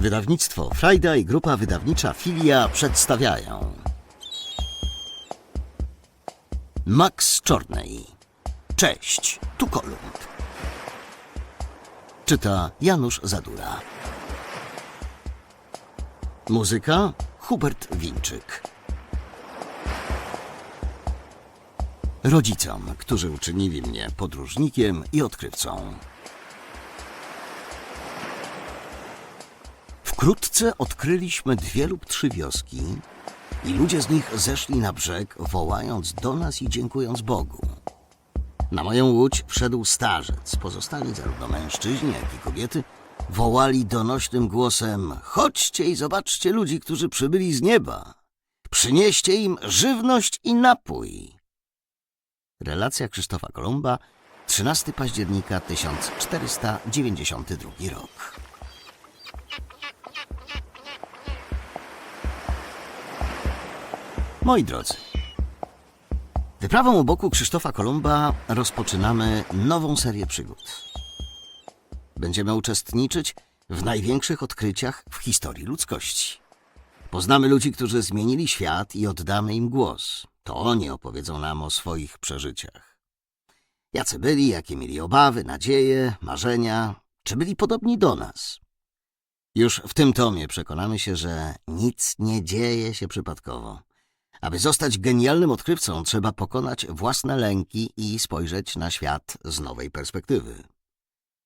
Wydawnictwo Frajda i grupa wydawnicza Filia przedstawiają. Max Czornej. Cześć, tu Kolumb. Czyta Janusz Zadura. Muzyka Hubert Winczyk. Rodzicom, którzy uczynili mnie podróżnikiem i odkrywcą Wkrótce odkryliśmy dwie lub trzy wioski i ludzie z nich zeszli na brzeg, wołając do nas i dziękując Bogu. Na moją łódź wszedł starzec. Pozostali zarówno mężczyźni, jak i kobiety wołali donośnym głosem: Chodźcie i zobaczcie ludzi, którzy przybyli z nieba. Przynieście im żywność i napój. Relacja Krzysztofa Kolumba, 13 października 1492 rok. Moi drodzy, wyprawą u boku Krzysztofa Kolumba rozpoczynamy nową serię przygód. Będziemy uczestniczyć w największych odkryciach w historii ludzkości. Poznamy ludzi, którzy zmienili świat i oddamy im głos. To oni opowiedzą nam o swoich przeżyciach. Jacy byli, jakie mieli obawy, nadzieje, marzenia, czy byli podobni do nas. Już w tym tomie przekonamy się, że nic nie dzieje się przypadkowo. Aby zostać genialnym odkrywcą, trzeba pokonać własne lęki i spojrzeć na świat z nowej perspektywy.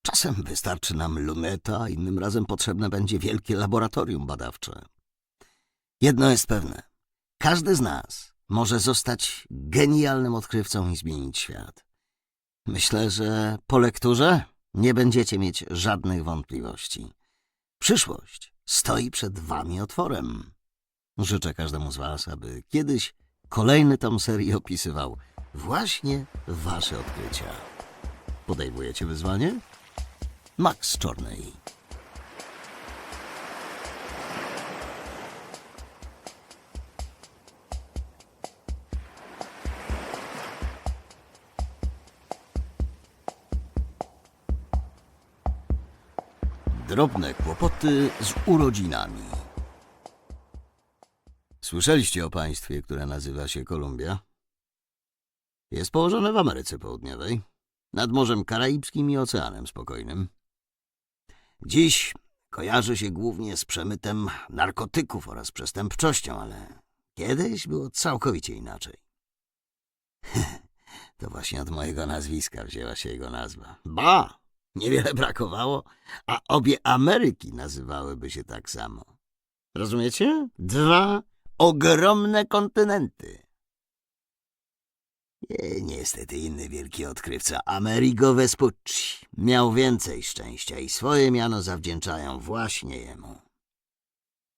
Czasem wystarczy nam luneta, innym razem potrzebne będzie wielkie laboratorium badawcze. Jedno jest pewne: każdy z nas może zostać genialnym odkrywcą i zmienić świat. Myślę, że po lekturze nie będziecie mieć żadnych wątpliwości. Przyszłość stoi przed wami otworem. Życzę każdemu z Was, aby kiedyś kolejny tom serii opisywał właśnie Wasze odkrycia. Podejmujecie wyzwanie? Max Czornej. Drobne kłopoty z urodzinami. Słyszeliście o państwie, które nazywa się Kolumbia? Jest położone w Ameryce Południowej, nad Morzem Karaibskim i Oceanem Spokojnym. Dziś kojarzy się głównie z przemytem narkotyków oraz przestępczością, ale kiedyś było całkowicie inaczej. To właśnie od mojego nazwiska wzięła się jego nazwa. Ba! Niewiele brakowało, a obie Ameryki nazywałyby się tak samo. Rozumiecie? Dwa ogromne kontynenty. Nie, niestety inny wielki odkrywca, Amerigo Vespucci, miał więcej szczęścia i swoje miano zawdzięczają właśnie jemu.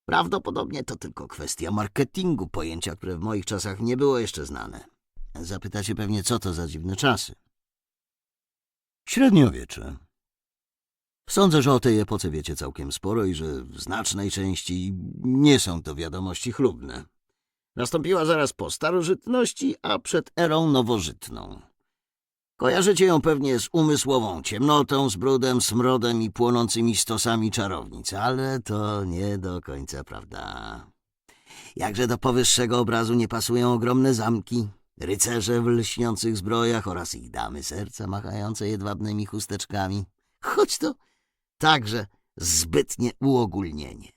Prawdopodobnie to tylko kwestia marketingu, pojęcia, które w moich czasach nie było jeszcze znane. Zapytacie pewnie, co to za dziwne czasy. Średniowiecze. Sądzę, że o tej epoce wiecie całkiem sporo i że w znacznej części nie są to wiadomości chlubne. Nastąpiła zaraz po starożytności, a przed erą nowożytną. Kojarzycie ją pewnie z umysłową ciemnotą, z brudem, smrodem i płonącymi stosami czarownic, ale to nie do końca prawda. Jakże do powyższego obrazu nie pasują ogromne zamki, rycerze w lśniących zbrojach oraz ich damy serca machające jedwabnymi chusteczkami. Choć to także zbytnie uogólnienie.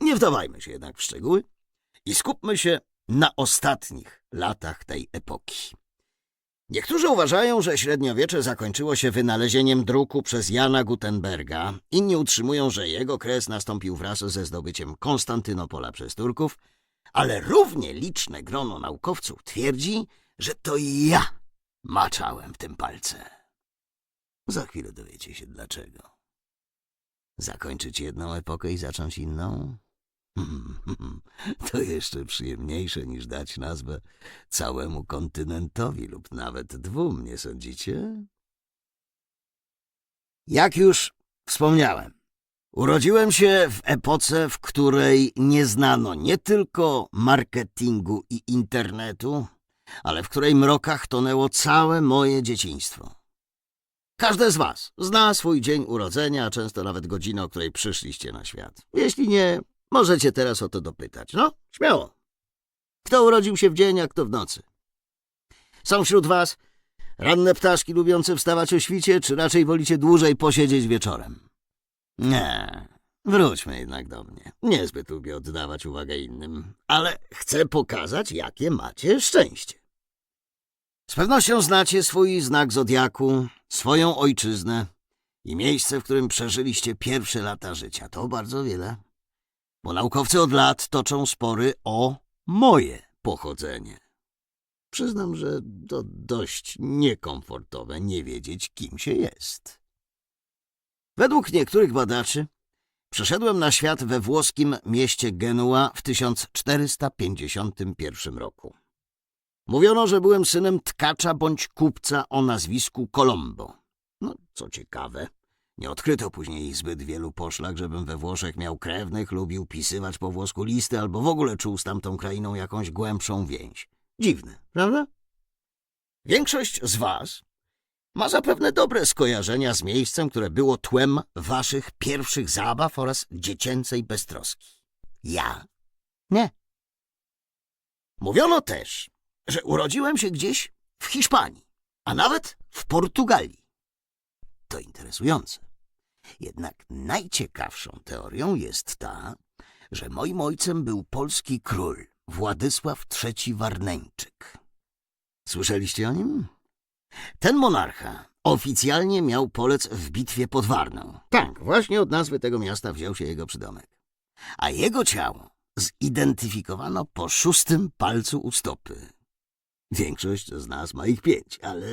Nie wdawajmy się jednak w szczegóły i skupmy się na ostatnich latach tej epoki. Niektórzy uważają, że średniowiecze zakończyło się wynalezieniem druku przez Jana Gutenberga, inni utrzymują, że jego kres nastąpił wraz ze zdobyciem Konstantynopola przez Turków, ale równie liczne grono naukowców twierdzi, że to ja maczałem w tym palce. Za chwilę dowiecie się dlaczego. Zakończyć jedną epokę i zacząć inną? To jeszcze przyjemniejsze niż dać nazwę całemu kontynentowi lub nawet dwóm, nie sądzicie? Jak już wspomniałem, urodziłem się w epoce, w której nie znano nie tylko marketingu i internetu, ale w której mrokach tonęło całe moje dzieciństwo. Każde z was zna swój dzień urodzenia, a często nawet godzinę, o której przyszliście na świat. Jeśli nie, możecie teraz o to dopytać. No, śmiało. Kto urodził się w dzień, a kto w nocy? Są wśród was ranne ptaszki lubiące wstawać o świcie, czy raczej wolicie dłużej posiedzieć wieczorem? Nie, wróćmy jednak do mnie. Niezbyt lubię oddawać uwagę innym, ale chcę pokazać, jakie macie szczęście. Z pewnością znacie swój znak zodiaku, swoją ojczyznę i miejsce, w którym przeżyliście pierwsze lata życia. To bardzo wiele, bo naukowcy od lat toczą spory o moje pochodzenie. Przyznam, że to dość niekomfortowe nie wiedzieć, kim się jest. Według niektórych badaczy przeszedłem na świat we włoskim mieście Genua w 1451 roku. Mówiono, że byłem synem tkacza bądź kupca o nazwisku Colombo. No, co ciekawe, nie odkryto później zbyt wielu poszlak, żebym we Włoszech miał krewnych, lubił pisywać po włosku listy albo w ogóle czuł z tamtą krainą jakąś głębszą więź. Dziwne, prawda? Większość z was ma zapewne dobre skojarzenia z miejscem, które było tłem waszych pierwszych zabaw oraz dziecięcej beztroski. Ja? Nie. Mówiono też, że urodziłem się gdzieś w Hiszpanii, a nawet w Portugalii. To interesujące. Jednak najciekawszą teorią jest ta, że moim ojcem był polski król Władysław III Warneńczyk. Słyszeliście o nim? Ten monarcha oficjalnie miał polec w bitwie pod Warną. Tak, właśnie od nazwy tego miasta wziął się jego przydomek. A jego ciało zidentyfikowano po szóstym palcu u stopy. Większość z nas ma ich pięć, ale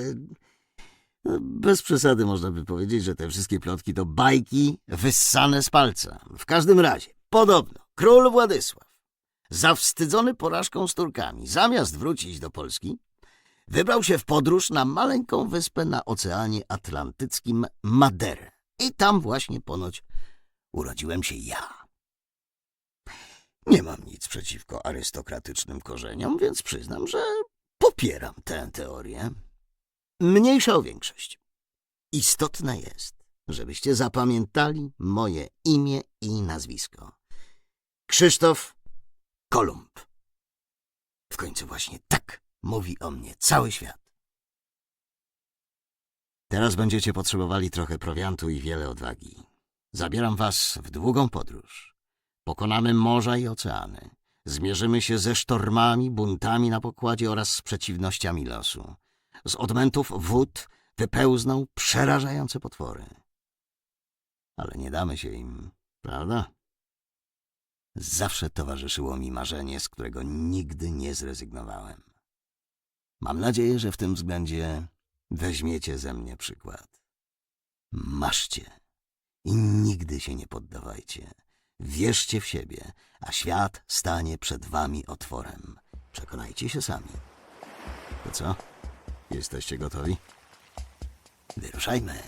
no, bez przesady można by powiedzieć, że te wszystkie plotki to bajki wyssane z palca. W każdym razie, podobno, król Władysław, zawstydzony porażką z Turkami, zamiast wrócić do Polski, wybrał się w podróż na maleńką wyspę na Oceanie Atlantyckim Maderę. I tam właśnie ponoć urodziłem się ja. Nie mam nic przeciwko arystokratycznym korzeniom, więc przyznam, że popieram tę teorię. Mniejsza o większość. Istotne jest, żebyście zapamiętali moje imię i nazwisko. Krzysztof Kolumb. W końcu właśnie tak mówi o mnie cały świat. Teraz będziecie potrzebowali trochę prowiantu i wiele odwagi. Zabieram was w długą podróż. Pokonamy morza i oceany. Zmierzymy się ze sztormami, buntami na pokładzie oraz z przeciwnościami losu. Z odmętów wód wypełzną przerażające potwory. Ale nie damy się im, prawda? Zawsze towarzyszyło mi marzenie, z którego nigdy nie zrezygnowałem. Mam nadzieję, że w tym względzie weźmiecie ze mnie przykład. Maszcie i nigdy się nie poddawajcie. Wierzcie w siebie, a świat stanie przed wami otworem. Przekonajcie się sami. To co? Jesteście gotowi? Wyruszajmy.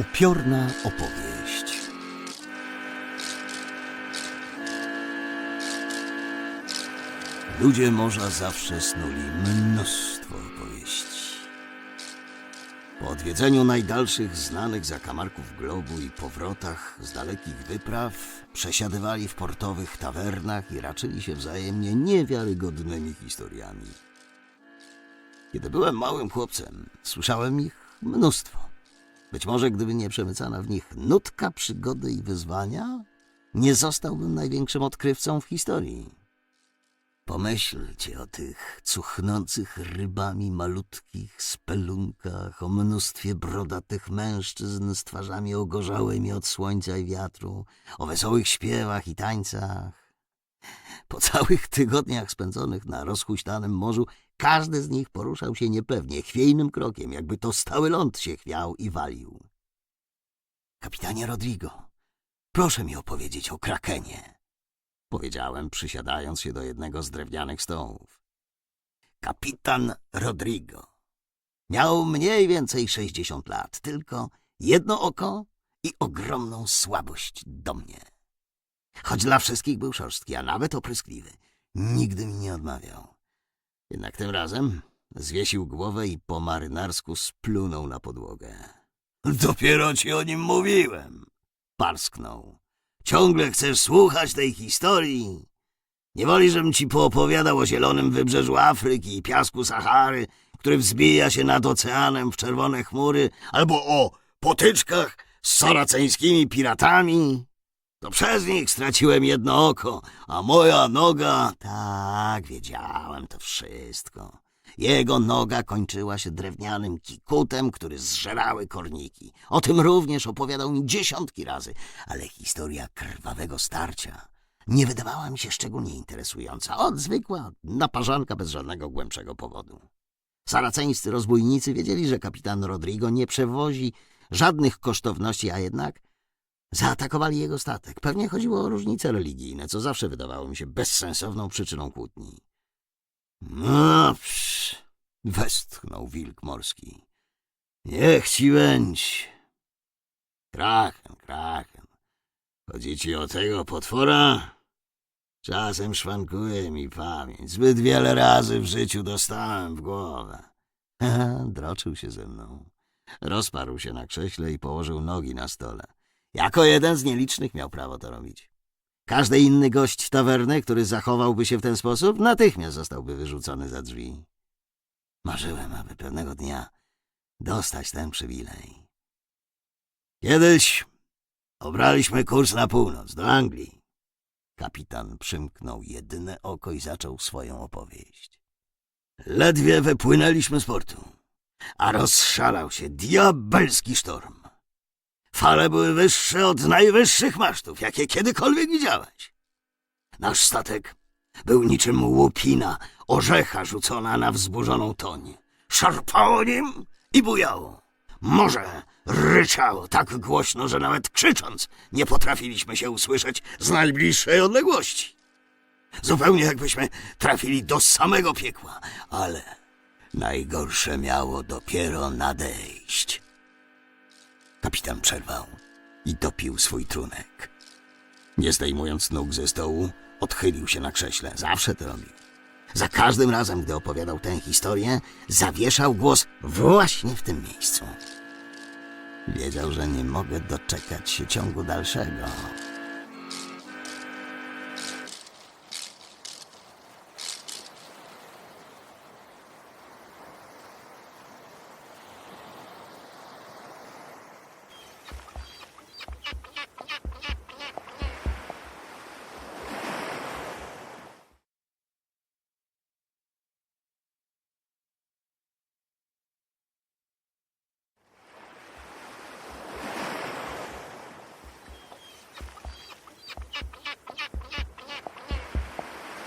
Upiorna opowieść. Ludzie morza zawsze snuli mnóstwo opowieści. Po odwiedzeniu najdalszych znanych zakamarków globu i powrotach z dalekich wypraw przesiadywali w portowych tawernach i raczyli się wzajemnie niewiarygodnymi historiami. Kiedy byłem małym chłopcem, słyszałem ich mnóstwo. Być może gdyby nie przemycana w nich nutka przygody i wyzwania, nie zostałbym największym odkrywcą w historii. Pomyślcie o tych cuchnących rybami malutkich spelunkach, o mnóstwie brodatych mężczyzn z twarzami ogorzałymi od słońca i wiatru, o wesołych śpiewach i tańcach. Po całych tygodniach spędzonych na rozhuśtanym morzu każdy z nich poruszał się niepewnie, chwiejnym krokiem, jakby to stały ląd się chwiał i walił. Kapitanie Rodrigo, proszę mi opowiedzieć o Krakenie, powiedziałem, przysiadając się do jednego z drewnianych stołów. Kapitan Rodrigo miał mniej więcej sześćdziesiąt lat, tylko jedno oko i ogromną słabość do mnie. Choć dla wszystkich był szorstki, a nawet opryskliwy, nigdy mi nie odmawiał. Jednak tym razem zwiesił głowę i po marynarsku splunął na podłogę. Dopiero ci o nim mówiłem, parsknął. Ciągle chcesz słuchać tej historii? Nie woli, żebym ci poopowiadał o zielonym wybrzeżu Afryki i piasku Sahary, który wzbija się nad oceanem w czerwone chmury, albo o potyczkach z saraceńskimi piratami? To przez nich straciłem jedno oko, a moja noga... Tak, wiedziałem to wszystko. Jego noga kończyła się drewnianym kikutem, który zżerały korniki. O tym również opowiadał mi dziesiątki razy, ale historia krwawego starcia nie wydawała mi się szczególnie interesująca. Od zwykła naparzanka bez żadnego głębszego powodu. Saraceńscy rozbójnicy wiedzieli, że kapitan Rodrigo nie przewozi żadnych kosztowności, a jednak zaatakowali jego statek. Pewnie chodziło o różnice religijne, co zawsze wydawało mi się bezsensowną przyczyną kłótni. No, psz, westchnął wilk morski. Niech ci będzie. Kraken, kraken. Chodzi ci o tego potwora? Czasem szwankuje mi pamięć. Zbyt wiele razy w życiu dostałem w głowę. Droczył się ze mną. Rozparł się na krześle i położył nogi na stole. Jako jeden z nielicznych miał prawo to robić. Każdy inny gość tawerny, który zachowałby się w ten sposób, natychmiast zostałby wyrzucony za drzwi. Marzyłem, aby pewnego dnia dostać ten przywilej. Kiedyś obraliśmy kurs na północ, do Anglii. Kapitan przymknął jedyne oko i zaczął swoją opowieść. Ledwie wypłynęliśmy z portu, a rozszalał się diabelski sztorm. Fale były wyższe od najwyższych masztów, jakie kiedykolwiek widziałeś. Nasz statek był niczym łupina, orzecha rzucona na wzburzoną toń. Szarpało nim i bujało. Morze ryczało tak głośno, że nawet krzycząc nie potrafiliśmy się usłyszeć z najbliższej odległości. Zupełnie jakbyśmy trafili do samego piekła, ale najgorsze miało dopiero nadejść. Kapitan przerwał i dopił swój trunek. Nie zdejmując nóg ze stołu, odchylił się na krześle. Zawsze to robił. Za każdym razem, gdy opowiadał tę historię, zawieszał głos właśnie w tym miejscu. Wiedział, że nie mogę doczekać się ciągu dalszego.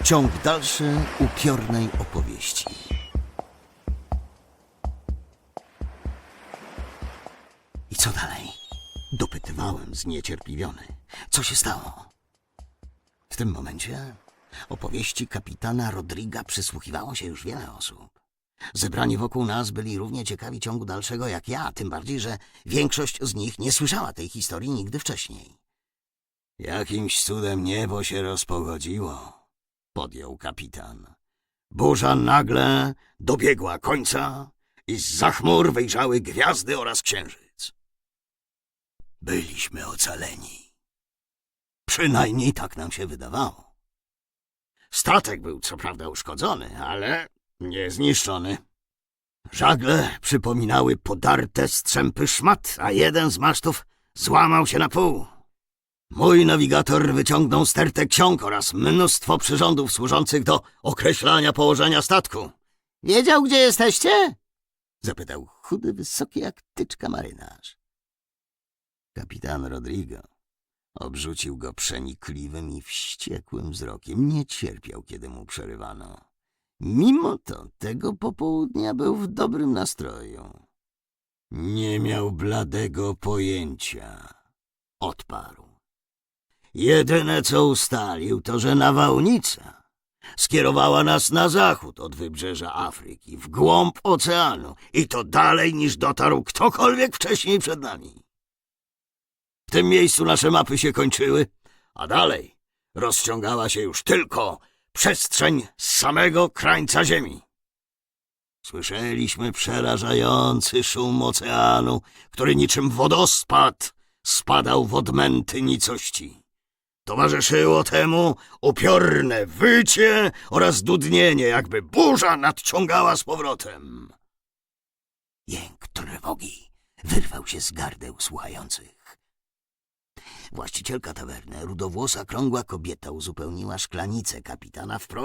Ciąg dalszy upiornej opowieści. I co dalej? Dopytywałem zniecierpliwiony. Co się stało? W tym momencie opowieści kapitana Rodriga przysłuchiwało się już wiele osób. Zebrani wokół nas byli równie ciekawi ciągu dalszego jak ja, tym bardziej, że większość z nich nie słyszała tej historii nigdy wcześniej. Jakimś cudem niebo się rozpogodziło, podjął kapitan. Burza nagle dobiegła końca i z chmur wyjrzały gwiazdy oraz księżyc. Byliśmy ocaleni. Przynajmniej tak nam się wydawało. Statek był co prawda uszkodzony, ale nie zniszczony. Żagle przypominały podarte strzępy szmat, a jeden z masztów złamał się na pół. Mój nawigator wyciągnął stertę ksiąg oraz mnóstwo przyrządów służących do określania położenia statku. Wiedział, gdzie jesteście? Zapytał chudy, wysoki jak tyczka marynarz. Kapitan Rodrigo obrzucił go przenikliwym i wściekłym wzrokiem. Nie cierpiał, kiedy mu przerywano. Mimo to tego popołudnia był w dobrym nastroju. Nie miał bladego pojęcia. Odparł. Jedyne co ustalił, to że nawałnica skierowała nas na zachód od wybrzeża Afryki, w głąb oceanu i to dalej niż dotarł ktokolwiek wcześniej przed nami. W tym miejscu nasze mapy się kończyły, a dalej rozciągała się już tylko przestrzeń samego krańca ziemi. Słyszeliśmy przerażający szum oceanu, który niczym wodospad spadał w odmęty nicości. Towarzyszyło temu upiorne wycie oraz dudnienie, jakby burza nadciągała z powrotem. Jęk trwogi wyrwał się z gardeł słuchających. Właścicielka tawerny, rudowłosa, krągła kobieta uzupełniła szklanicę kapitana wprost